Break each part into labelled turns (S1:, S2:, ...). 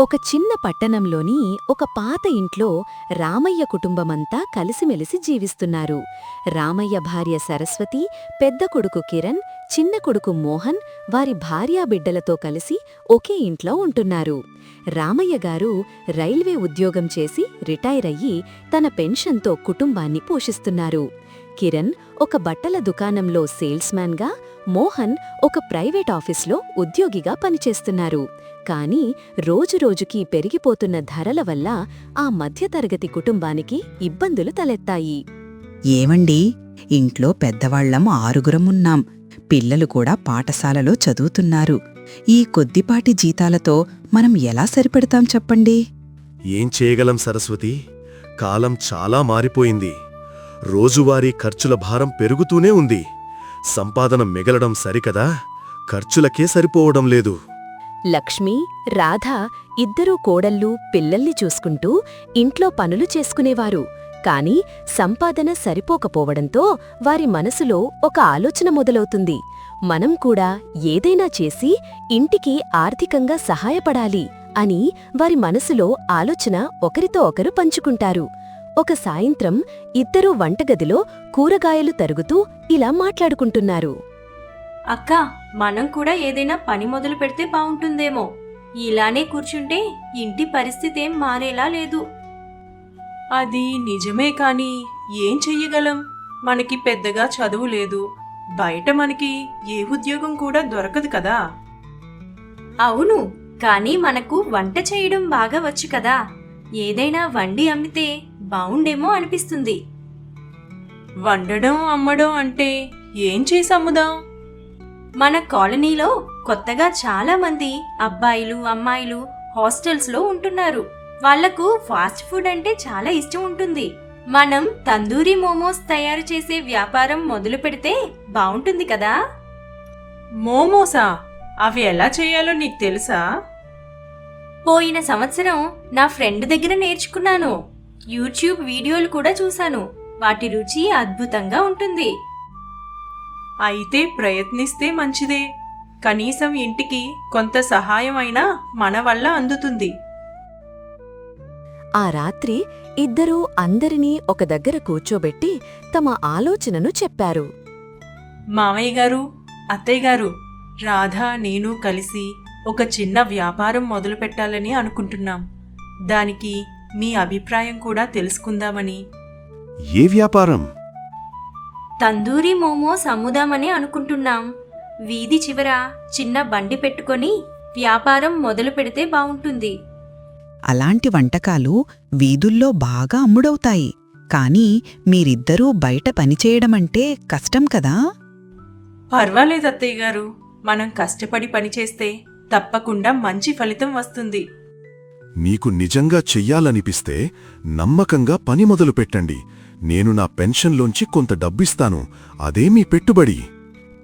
S1: ఒక చిన్న పట్టణంలోని ఒక పాత ఇంట్లో రామయ్య కుటుంబమంతా కలిసిమెలిసి జీవిస్తున్నారు. రామయ్య భార్య సరస్వతి పెద్ద కొడుకు కిరణ్ చిన్న కొడుకు మోహన్ వారి భార్యాబిడ్డలతో కలిసి ఒకే ఇంట్లో ఉంటున్నారు. రామయ్య గారు రైల్వే ఉద్యోగం చేసి రిటైర్ అయ్యి తన పెన్షన్తో కుటుంబాన్ని పోషిస్తున్నారు. కిరణ్ ఒక బట్టల దుకాణంలో సేల్స్మ్యాన్గా మోహన్ ఒక ప్రైవేట్ ఆఫీస్లో ఉద్యోగిగా పనిచేస్తున్నారు. కానీ రోజురోజుకీ పెరిగిపోతున్న ధరల వల్ల ఆ మధ్యతరగతి కుటుంబానికి ఇబ్బందులు తలెత్తాయి.
S2: ఏమండి? ఇంట్లో పెద్దవాళ్ళం ఆరుగురం ఉన్నాం. పిల్లలు కూడా పాఠశాలలో చదువుతున్నారు. ఈ కొద్దిపాటి జీతాలతో మనం ఎలా సరిపెడతాం చెప్పండి?
S3: ఏం చేయగలం సరస్వతి? కాలం చాలా మారిపోయింది. రోజువారీ ఖర్చుల భారం పెరుగుతూనే ఉంది. సంపాదన మిగలడం సరికదా? ఖర్చులకే సరిపోవడం లేదు.
S1: లక్ష్మి రాధ ఇద్దరూ కోడళ్ళు పిల్లల్ని చూసుకుంటూ ఇంట్లో పనులు చేసుకునేవారు. కాని సంపాదన సరిపోకపోవడంతో వారి మనసులో ఒక ఆలోచన మొదలవుతుంది. మనం కూడా ఏదైనా చేసి ఇంటికి ఆర్థికంగా సహాయపడాలి అని వారి మనసులో ఆలోచన ఒకరితో ఒకరు పంచుకుంటారు. ఒక సాయంత్రం ఇద్దరూ వంటగదిలో కూరగాయలు తరుగుతూ ఇలా మాట్లాడుకుంటున్నారు.
S4: అక్క మనం కూడా ఏదైనా పని మొదలు పెడితే బావుంటుందేమో. ఇలానే కూర్చుంటే ఇంటి పరిస్థితి ఏం మారేలా లేదు.
S5: అది నిజమే కాని ఏం చెయ్యగలం? మనకి పెద్దగా చదువు లేదు. బయట మనకి ఏ ఉద్యోగం కూడా దొరకదు కదా.
S4: అవును కానీ మనకు వంట చేయడం బాగా వచ్చు కదా. ఏదైనా వండి అమ్మితే బావుండేమో అనిపిస్తుంది.
S5: వండడం అమ్మడం అంటే ఏం చేసి అమ్ముదాం
S4: మన కాలనీలో కొత్తగా చాలా మంది అబ్బాయిలు అమ్మాయిలు హాస్టల్స్లో ఉంటున్నారు. వాళ్ళకు ఫాస్ట్ ఫుడ్ అంటే చాలా ఇష్టం ఉంటుంది. మనం తందూరి మోమోస్ తయారు చేసే వ్యాపారం మొదలు పెడితే బావుంటుంది కదా?
S5: మోమోసా? అవి ఎలా చేయాలో నీకు తెలుసా?
S4: పోయిన సంవత్సరం నా ఫ్రెండ్ దగ్గర నేర్చుకున్నాను. యూట్యూబ్ వీడియోలు కూడా చూశాను. వాటి రుచి అద్భుతంగా ఉంటుంది.
S5: అయితే ప్రయత్నిస్తే మంచిదే. కనీసం ఇంటికి కొంత సహాయం అయినా మన వల్ల అందుతుంది.
S1: ఆ రాత్రి ఇద్దరూ అందరినీ ఒక దగ్గర కూర్చోబెట్టి తమ ఆలోచనను చెప్పారు.
S5: మామయ్య గారు అత్తయ్య గారు రాధ నేను కలిసి ఒక చిన్న వ్యాపారం మొదలు పెట్టాలని అనుకుంటున్నాం. దానికి మీ అభిప్రాయం కూడా తెలుసుకుందామని.
S3: ఏ వ్యాపారం?
S4: తందూరి మోమోస్ అమ్ముదామని అనుకుంటున్నాం. వీధి చివర చిన్న బండి పెట్టుకొని వ్యాపారం మొదలు పెడితే బావుంటుంది.
S2: అలాంటి వంటకాలు వీధుల్లో బాగా అమ్ముడవుతాయి. కానీ మీరిద్దరూ బయట పనిచేయడమంటే కష్టం కదా?
S5: పర్వాలేదు అత్తయ్య గారు. మనం కష్టపడి పనిచేస్తే తప్పకుండా మంచి ఫలితం వస్తుంది.
S3: మీకు నిజంగా చెయ్యాలనిపిస్తే నమ్మకంగా పని మొదలు పెట్టండి. నేను నా పెన్షన్లోంచి కొంత డబ్బిస్తాను. అదే మీ పెట్టుబడి.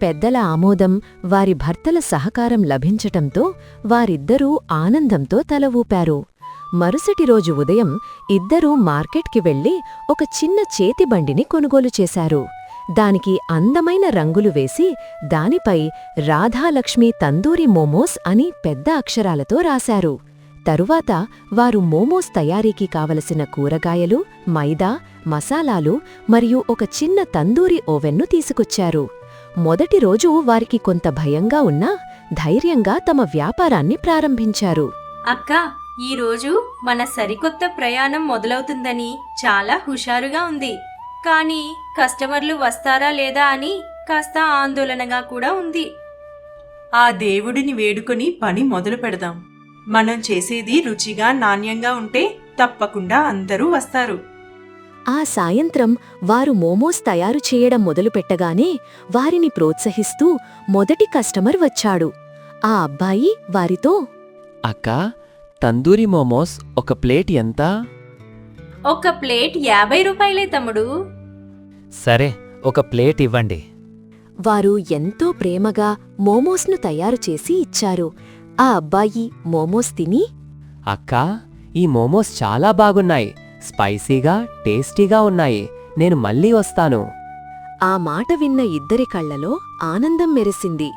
S1: పెద్దల ఆమోదం వారి భర్తల సహకారం లభించటంతో వారిద్దరూ ఆనందంతో తల ఊపారు. మరుసటి రోజు ఉదయం ఇద్దరూ మార్కెట్కి వెళ్ళి ఒక చిన్న చేతిబండిని కొనుగోలు చేశారు. దానికి అందమైన రంగులు వేసి దానిపై రాధాలక్ష్మి తందూరి మోమోస్ అని పెద్ద అక్షరాలతో రాశారు. తరువాత వారు మోమోస్ తయారీకి కావలసిన కూరగాయలు మైదా మసాలాలు మరియు ఒక చిన్న తందూరి ఓవెన్ను తీసుకొచ్చారు. మొదటి రోజు వారికి కొంత భయంగా ఉన్నా ధైర్యంగా తమ వ్యాపారాన్ని ప్రారంభించారు.
S4: అక్క ఈ రోజు మన సరికొత్త ప్రయాణం మొదలవుతుందని చాలా హుషారుగా ఉంది. కానీ కస్టమర్లు వస్తారా లేదా అని కాస్త ఆందోళనగా కూడా ఉంది.
S5: ఆ దేవుడిని వేడుకొని పని మొదలు పెడదాం మనం చేసేది రుచిగా నాణ్యంగా ఉంటే తప్పకుండా అందరూ వస్తారు.
S1: ఆ సాయంత్రం వారు మోమోస్ తయారు చేయడం మొదలుపెట్టగానే వారిని ప్రోత్సహిస్తూ మొదటి కస్టమర్ వచ్చాడు. ఆ అబ్బాయి వారితో
S6: అక్క తందూరి మోమోస్ ఒక ప్లేట్ ఎంత?
S4: ఒక ప్లేట్ యాభై రూపాయలే తమ్ముడు.
S7: సరే ఒక ప్లేట్ ఇవ్వండి.
S1: వారు ఎంతో ప్రేమగా మోమోస్ను తయారు చేసి ఇచ్చారు. ఆ అబ్బాయి మోమోస్ తిని?
S6: అక్క ఈ మోమోస్ చాలా బాగున్నాయి. స్పైసీగా టేస్టీగా ఉన్నాయి. నేను మళ్ళీ వస్తాను.
S1: ఆ మాట విన్న ఇద్దరి కళ్ళలో ఆనందం మెరిసింది.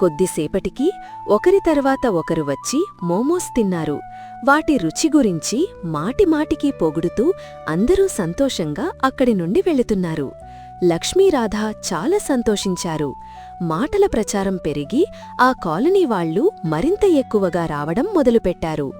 S1: కొద్దిసేపటికి ఒకరి తర్వాత ఒకరు వచ్చి మోమోస్ తిన్నారు. వాటి రుచి గురించి మాటిమాటికి పొగుడుతూ అందరూ సంతోషంగా అక్కడి నుండి వెళుతున్నారు. లక్ష్మీరాధ చాలా సంతోషించారు. మాటల ప్రచారం పెరిగి ఆ కాలనీ వాళ్ళు మరింత ఎక్కువగా రావడం మొదలుపెట్టారు.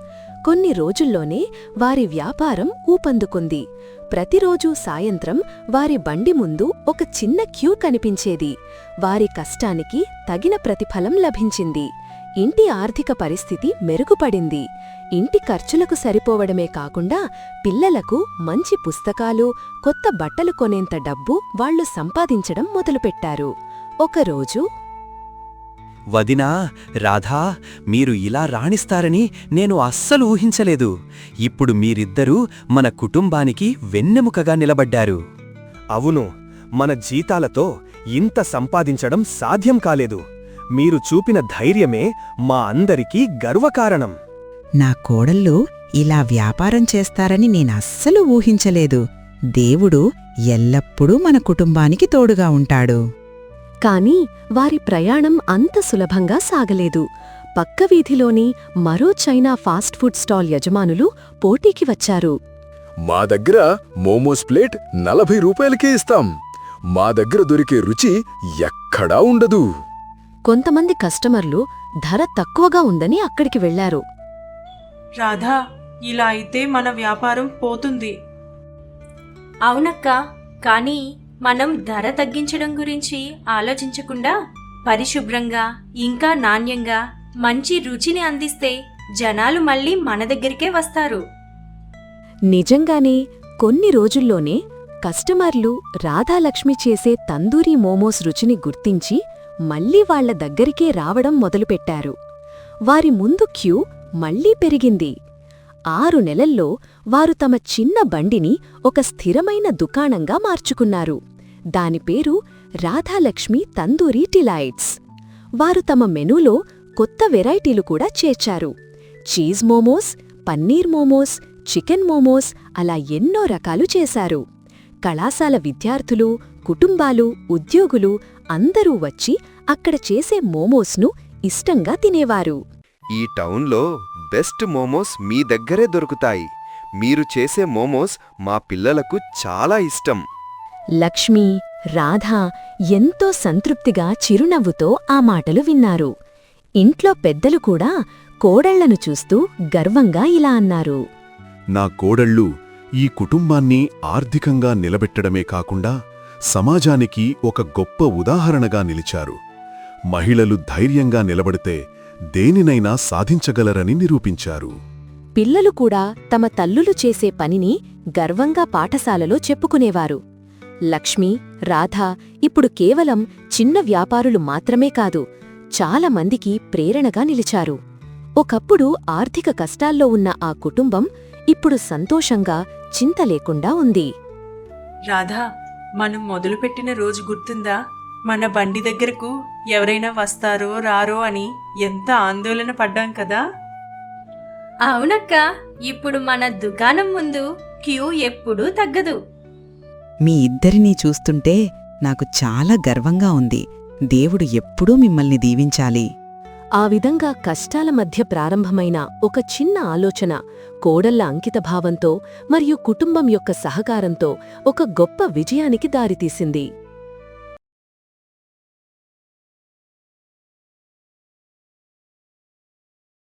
S1: కొన్ని రోజుల్లోనే వారి వ్యాపారం ఊపందుకుంది. ప్రతిరోజూ సాయంత్రం వారి బండి ముందు ఒక చిన్న క్యూ కనిపించేది. వారి కష్టానికి తగిన ప్రతిఫలం లభించింది. ఇంటి ఆర్థిక పరిస్థితి మెరుగుపడింది. ఇంటి ఖర్చులకు సరిపోవడమే కాకుండా పిల్లలకు మంచి పుస్తకాలు కొత్త బట్టలు కొనేంత డబ్బు వాళ్ళు సంపాదించడం మొదలుపెట్టారు. ఒకరోజు
S8: వదినా రాధా మీరు ఇలా రాణిస్తారని నేను అస్సలు ఊహించలేదు. ఇప్పుడు మీరిద్దరూ మన కుటుంబానికి వెన్నెముకగా నిలబడ్డారు.
S9: అవును మన జీతాలతో ఇంత సంపాదించడం సాధ్యం కాలేదు. మీరు చూపిన ధైర్యమే మా అందరికీ గర్వకారణం.
S2: నా కోడళ్ళు ఇలా వ్యాపారం చేస్తారని నేనస్సలు ఊహించలేదు. దేవుడు ఎల్లప్పుడూ మన కుటుంబానికి తోడుగా ఉంటాడు.
S1: కాని వారి ప్రయాణం అంత సులభంగా సాగలేదు. పక్క వీధిలోని మరో చైనా ఫాస్ట్ ఫుడ్ స్టాల్ యజమానులు పోటీకి వచ్చారు.
S10: మా దగ్గర మోమోస్ ప్లేట్ నలభై రూపాయలకే ఇస్తాం. మా దగ్గర దొరికే రుచి ఎక్కడా ఉండదు.
S1: కొంతమంది కస్టమర్లు ధర తక్కువగా ఉందని అక్కడికి వెళ్ళారు
S5: రాధా ఇలా అయితే మన వ్యాపారం పోతుంది.
S4: అవునక్క కానీ మనం ధర తగ్గించడం గురించి ఆలోచించకుండా పరిశుభ్రంగా ఇంకా నాణ్యంగా మంచి రుచిని అందిస్తే జనాలు మళ్ళీ మన దగ్గరికే వస్తారు.
S1: నిజంగానే కొన్ని రోజుల్లోనే కస్టమర్లు రాధాలక్ష్మి చేసే తందూరీ మోమోస్ రుచిని గుర్తించి మళ్ళీ వాళ్ళ దగ్గరికే రావడం మొదలుపెట్టారు. వారి ముందు క్యూ మళ్ళీ పెరిగింది. ఆరు నెలల్లో వారు తమ చిన్న బండిని ఒక స్థిరమైన దుకాణంగా మార్చుకున్నారు. దాని పేరు రాధాలక్ష్మి తందూరీ టిలైట్స్ వారు తమ మెనూలో కొత్త వెరైటీలు కూడా చేర్చారు. చీజ్ మోమోస్ పన్నీర్ మోమోస్ చికెన్ మోమోస్ అలా ఎన్నో రకాలు చేశారు. కళాశాల విద్యార్థులు కుటుంబాలు ఉద్యోగులు అందరూ వచ్చి అక్కడ చేసే మోమోస్ను ఇష్టంగా తినేవారు.
S11: ఈ టౌన్లో బెస్ట్ మోమోస్ మీ దగ్గరే దొరుకుతాయి. మీరు చేసే మోమోస్ మా పిల్లలకు చాలా ఇష్టం.
S1: లక్ష్మి రాధ ఎంతో సంతృప్తిగా చిరునవ్వుతో ఆ మాటలు విన్నారు. ఇంట్లో పెద్దలు కూడా కోడళ్ళను చూస్తూ గర్వంగా ఇలా అన్నారు.
S3: నా కోడళ్ళు ఈ కుటుంబాన్ని ఆర్థికంగా నిలబెట్టడమే కాకుండా సమాజానికి ఒక గొప్ప ఉదాహరణగా నిలిచారు. మహిళలు ధైర్యంగా నిలబడితే దేనినైనా సాధించగలరని నిరూపించారు.
S1: పిల్లలు కూడా తమ తల్లులు చేసే పనిని గర్వంగా పాఠశాలలో చెప్పుకునేవారు. లక్ష్మి రాధ ఇప్పుడు కేవలం చిన్న వ్యాపారులు మాత్రమే కాదు చాలా మందికి ప్రేరణగా నిలిచారు. ఒకప్పుడు ఆర్థిక కష్టాల్లో ఉన్న ఆ కుటుంబం ఇప్పుడు సంతోషంగా చింత లేకుండా ఉంది.
S5: రాధా మనం మొదలుపెట్టిన రోజు గుర్తుందా? మన బండి దగ్గరకు ఎవరైనా వస్తారో రారో అని ఎంత ఆందోళన పడ్డాం కదా?
S4: అవునక్క ఇప్పుడు మన దుకాణం ముందు క్యూ ఎప్పుడూ తగ్గదు.
S2: మీ ఇద్దరినీ చూస్తుంటే నాకు చాలా గర్వంగా ఉంది. దేవుడు ఎప్పుడూ మిమ్మల్ని దీవించాలి.
S1: ఆ విధంగా కష్టాల మధ్య ప్రారంభమైన ఒక చిన్న ఆలోచన కోడళ్ళ అంకితభావంతో మరియు కుటుంబం యొక్క సహకారంతో ఒక గొప్ప విజయానికి దారితీసింది.